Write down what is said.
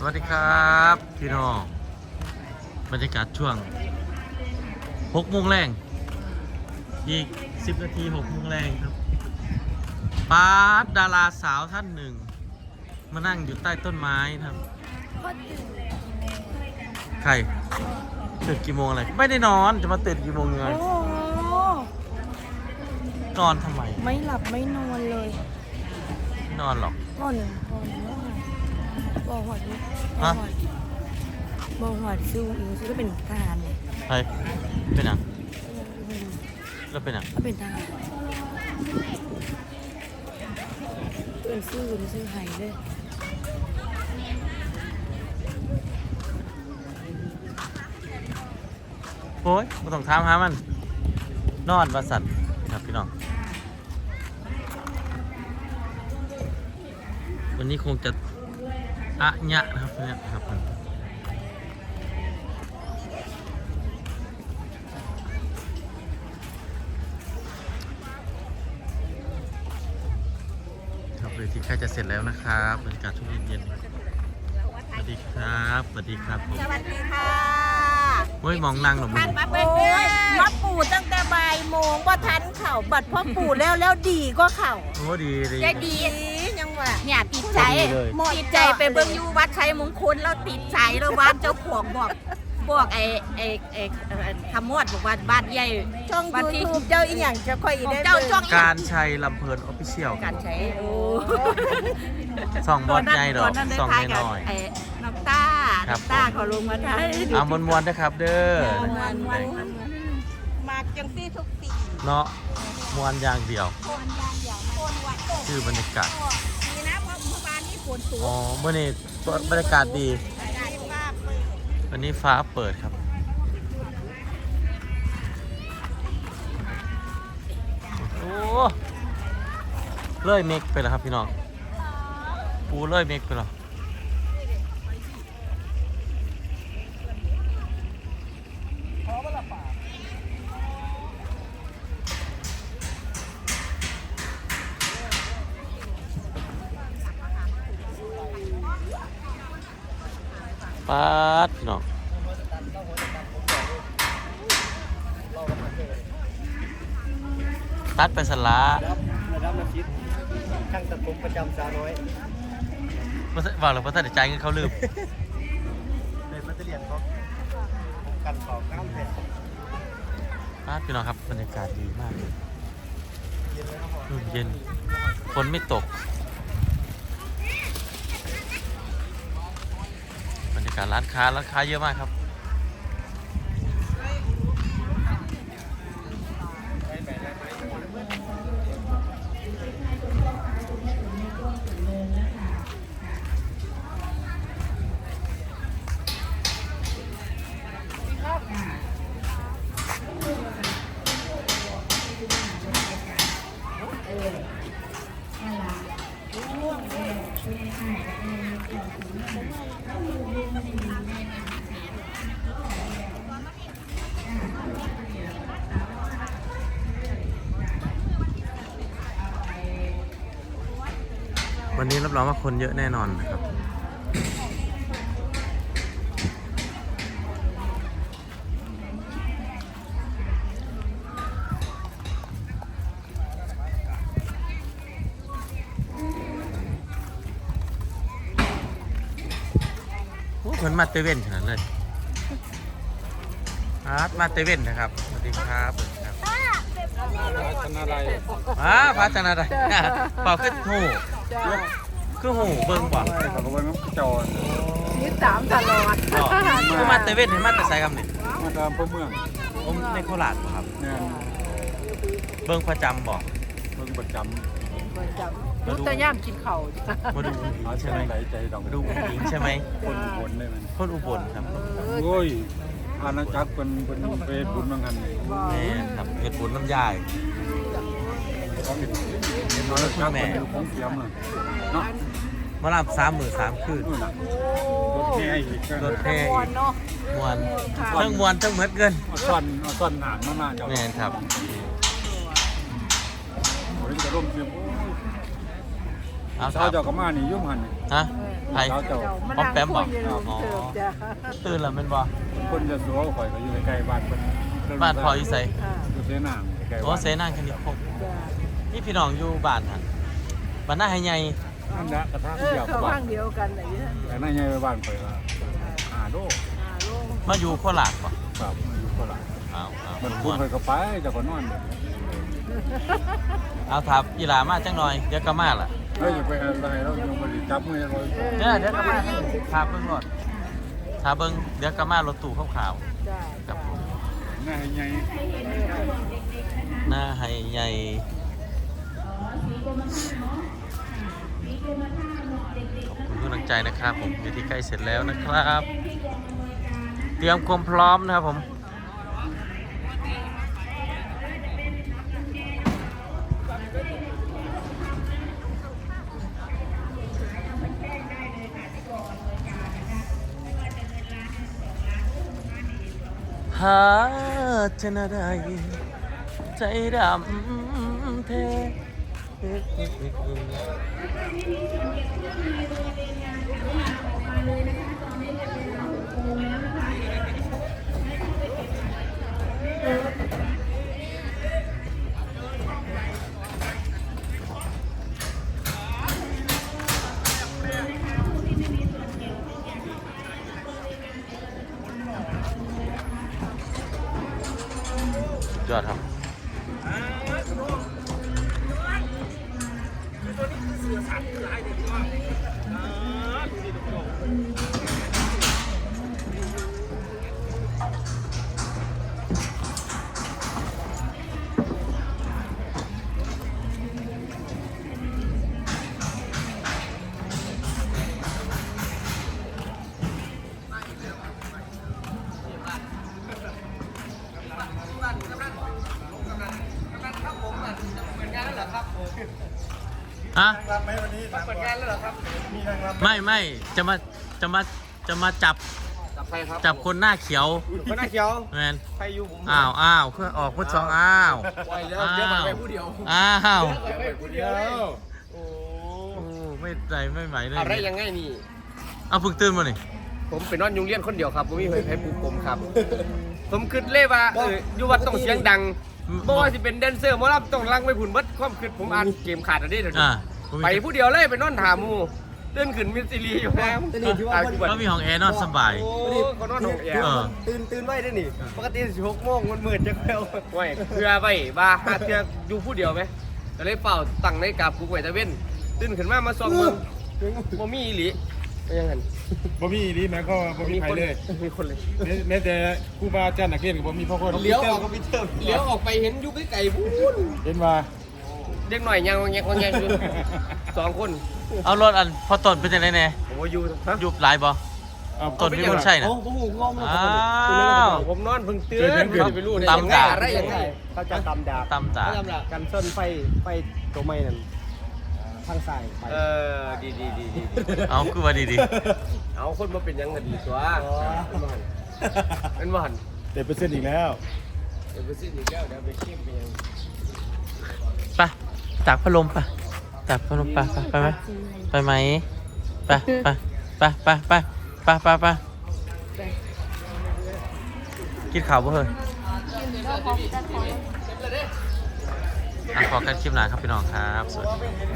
สวัสดีครับพี่น้องบรรยากาศช่วง6โมงแรงอีก 10 นาที6โมงแรงครับปาร์ตดาราสาวท่านหนึ่ง มานั่งอยู่ใต้ต้นไม้ครับ ใครตื่นกี่โมงอะไร ไม่ได้นอนจะมาตื่นกี่โมงยังไงโอ้โหนอนทำไม ไม่หลับไม่นอนเลยไม่นอนหรอกนอนนอน บ่หอดบ่หฮะอดบ่หอดซิวอิงซิวก็เป็นทหารเลยใครเป็นหยังแล้วเป็นหยังก็เป็นทหารเป็นซิวเป็นซิวไห้เลยโอ้ยไม่ต้องถามหามัน นอนประสัตว์ครับพี่น้อง วันนี้คงจะ อะยะนะครับเนี่ยครับผมครับเลยที่ใกล้จะเสร็จแล้วนะครับบรรยากาศช่วงเย็นๆสวัสดีครับสวัสดีครับผมสวัสดีค่ะเฮ้ยมองนั่งหรอมึท่านงมาเป็นเดือนมาปูตั้งแต่บ่ายโมงว่าทันเข่าบัดพ่อปูแล้วแล้วดีก็เข่าโอ้ดีดีใจดียัง ว่าเนี่ยติดใจดีเลยติดใจไปเบิ่งอยู่วัดชัยมงคลแล้วติดใจแล้ววัดเจ้าขวงบอกบอกไอ้ไอ้ไอ้เอ่อคำมวดบอกว่าบ้านใหญ่ช่องวันยูที่ทูบเจ้าอีหยังจะค่อยของได้เจ้าช่องการชัยลำเพลินออฟฟิเชียลการใช้โอ้ส่องบอลใหญ่ดอกตนนั้นได้ส่องทายกัน้อยไอ้น้ำต้าครับน้ำต้าเขาลงมาทายๆเอามวนมวนๆนะครับ เด้อมวนมวนมากจังซี่ทุกปีเนาะมวนอย่างเดียวคนยางอย่างคนวัดโตคือบรรยากาศ นนี้ฝนตกอ๋อเมื่อนี้บรรยากาศดี ได้ว่าเปิดวันนี้ฟ้าเปิดครับ โอ้เลื่อยเมกไปแล้วครับพี่น้อง ปูเลื่อยเมกไปแล้ว ปาดเนาะตัดไปสละครับระดับนาชิตช่างตัดผมประจำสาวน้อยว่าเราพัฒนาใจายเงินเขาลืมในมัตเรียนครับผมกันเป่าก้ามแผ่นปาดพี่น้องครับบรรยากาศดีมากเลยเย็นเลยครับเย็นฝนไม่ตก บรรยา การร้านค้าร้านค้าเยอะมากครับ วันนี้รับรองว่าคนเยอะแน่นอนนะครับ โอ้เหมือนมาเตเว่นขนาดเลยอาร์ตมาเตเว่นนะครับ สวัสดีครับสวัสดีครับชนะอะไรอ้าพระจันทร์อะไรเปล่าขึ้น หูคือหูเบิ่งบ่ไม่ขับรถน้ำจอดนี่สามตลอดบ่คือมาเตเว่นเห็นมาแต่ไซครับนี่มาตามเพื่อเมืองผมในโคราชบ่ครับเนี่ยเบิ่งประจำบ่เมืองประจมาดูตะย่ามกินเข่ามาดูอุ้งำอิหางใช่เช่นไหมไหลใจดอกมาดูอุ้งอิงใช่ไหมคนบนได้ไหมคนอุบลครับโอ้ยอาณาจักรเป็นเป็นเฟซบุญบางหันนี่แม่นครับเฮ็ดบุญน้ำยายเป็ นอาณาจักรเป็นของเสียมเลยเนาะมารับสามหมื่นสามคืนนู่นน่ะรถแห่อีกรถแห่อีกเนาะมวนเรื่องมวนต้องเหมือนเกินเอาซ่อนเอาซ่อนหนานมาหน้าเจ้าแม่นครับโอ้ยจะร่มเสียมโอ้ยเอาคสารัวบเจ้าก็มานี่ยุ่มหันนี่ฮะสใครเขาเจ้าป้อมแปมบอกอ๋อ ตื่นแล้วแมันบ่คนจะสัวข่อยก็อยู่ใกล้ๆบ้านเพิ่นบ้านพออยู่ไสอยู่เสนางใกล้ๆโอ้บ้านเสนางคณิคม นี่พี่น้องอยู่บ้านหั่นบ้านหน้าให้ใหญ่นั่นละกระทะเดียวกับบ้านเดียวกันแต่นั่นยังไปบ้านข่อยละอ่าโลมาอยู่โคราชบ่ครับอยู่โคราชอ้าวอ้าวมันคุม่ณวนข่อยก็ไปเจ้าก็นอนเลยเอาทับอีหลามาจังหน่อยเดี๋ยวก็มาล่ะเฮ้ยอย่าไปอะไรเรายังบ่ได้จับมือเราเดี๋ยวเดี๋ยวก็มาทาเบิ่งรถทาเบิ่งเดี๋ยวก็มารถตู้ขาวๆครับผมหน้าให้ใหญ่หน้าให้ใหญ่ขอบคุณ กำลังใจนะครับผมเวทีใกล้เสร็จแล้วนะครับ เตรียมความพร้อมนะครับผมหาเจนะไรใจดำเท ยอดครับ ขับหลายเด็กก็อ่าดูดิทุก ฮะรับไหมวันนี้เปิดงานแล้วเหรอครับ มีนางรำไม่ไม่จะมาจะมาจะมาจับจับใครครับจับคนหน้าเขียวคนหน้าเขียวแมนใครอยู่ผมอ้าวอ้าวเพื่อออกพุทสองอ้าวปล่อยแล้วเดี๋ยวไปผู้เดียวอ้าวไปผู้เดียวโอ้โอ้ไม่ใจไม่ไหวเลยอะไรยังไงนี่เอาเพึ่งตื่นมาหนิผมเป็นนอนยุงเลี้ยนคนเดียวครับผมมีเผยไผ่ปลูกผมครับ ผมคิดเลยว่าเอออยู่วัดต้องเสียงดัง บ่ว่าสิเป็นแดนเซอร์หมอลำต้องลังไปผุนเบัดความคิดผมอ่านเกมขาดอันนี้เดี๋ยวนี้อ่าไปผู้เดียวเลยไปนอนถามหมูเดินขึ้นมิสซิลีอยู่แล้วอะก็มีห้องแอร์นอนสบาย โอ้เขานอนห้องแอร์เออ ตื่นตื่นไว้ได้นี่ปกติสิหกโมงมันมืดจังแล้วไว้เพื่อไว้ว่าหาเทืออยู่ผู้เดียวไหมก็เลยเป่าตั้งในาฬิกาปลุกไว้ตะเว้นตื่นขึ้นมามาส่องมึงบ่มีอีหลี เป็นยังไงบ่มีอีหลีแม่ก็บ่มีใครเลยมีคนเลย แม้แม้แต่ครูบาอาจารย์นักเรียนก็บ่มีพ่อคนเลี้ยวออกเลี้ยวออกไปเห็นอยู่ไกลๆพูนเห็นว่าเด็กหน่อยยังงงแงงงแงอยู่สองคนเอารถอันพอต้นเป็นยังไงแน่ผมว่าอยู่ฮะยุบหลายบ่เอาต้นพี่บุญชัยนะโอ้ผมงงอ้าวผมนอนเพิ่งตื่เกิดนเห็นเกิดจะไปรู้ได้ตามยังไงดาบอะไรยังไงเขาจะตำดาบตำตากันส้นไฟไฟตัวไม้นั่น ทางซ้ายไปเออดีดีดีเอาคือว่าดีดีเอาคนมาเป็นยังไงดีตัวเป็นหวานเต็มเปอร์เซ็นต์อีกแล้ว เดี๋ยวไปซื้ออีกแล้วเดี๋ยวไปเข้มไปงไปตักพัดลมไปตักพัดลมไปไปไปไปไหมไปไหมไปไปไปไปไปไปไปกินข้าวบ่เฮ้ยอะขอกันคลิปหนาครับพี่น้องครับสวัสดี